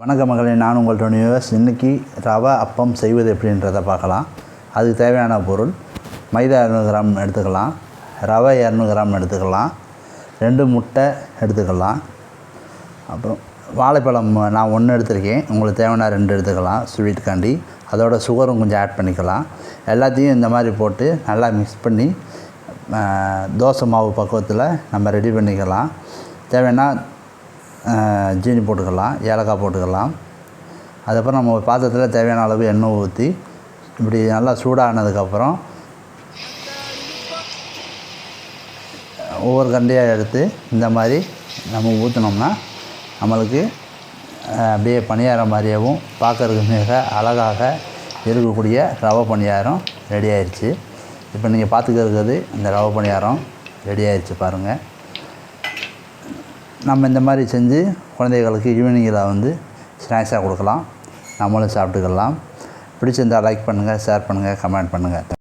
வணக்க மகளே நான் உங்கள் டொனி இன்றைக்கி ரவை அப்பம் செய்வது எப்படின்றத பார்க்கலாம். அதுக்கு தேவையான பொருள் மைதா இரநூறு கிராம் எடுத்துக்கலாம். ரவை இரநூறு கிராம் எடுத்துக்கலாம். ரெண்டு முட்டை எடுத்துக்கலாம். அப்புறம் வாழைப்பழம் நான் ஒன்று எடுத்திருக்கேன். உங்களுக்கு தேவையான ரெண்டு எடுத்துக்கலாம். ஸ்வீட்டுக்காண்டி அதோட சுகரும் கொஞ்சம் ஆட் பண்ணிக்கலாம். எல்லாத்தையும் இந்த மாதிரி போட்டு நல்லா மிக்ஸ் பண்ணி தோசை மாவு பக்குவத்தில் நம்ம ரெடி பண்ணிக்கலாம். தேவைன்னா ஜீனி போட்டுக்கலாம் ஏலக்காய் போட்டுக்கலாம். அதுக்கப்புறம் நம்ம ஒரு பாத்திரத்தில் தேவையான அளவு எண்ணெய் ஊற்றி இப்படி நல்லா சூடானதுக்கப்புறம் ஒவ்வொரு கண்டியாக எடுத்து இந்த மாதிரி நம்ம ஊற்றினோம்னா நம்மளுக்கு அப்படியே பணியாரம் மாதிரியாகவும் பார்க்கறதுக்கு மிக அழகாக இருக்கக்கூடிய ரவை பணியாரம் ரெடி ஆயிடுச்சு இப்போ நீங்கள் பார்த்துக்கிறது இந்த ரவை பணியாரம் ரெடி ஆயிடுச்சு பாருங்கள் நம்ம இந்த மாதிரி செஞ்சு குழந்தைகளுக்கு ஈவினிங்கில் வந்து ஸ்நாக்ஸாக கொடுக்கலாம். நம்மளும் சாப்பிட்டுக்கலாம். பிடிச்சிருந்தால் லைக் பண்ணுங்கள் ஷேர் பண்ணுங்கள் கமெண்ட் பண்ணுங்கள்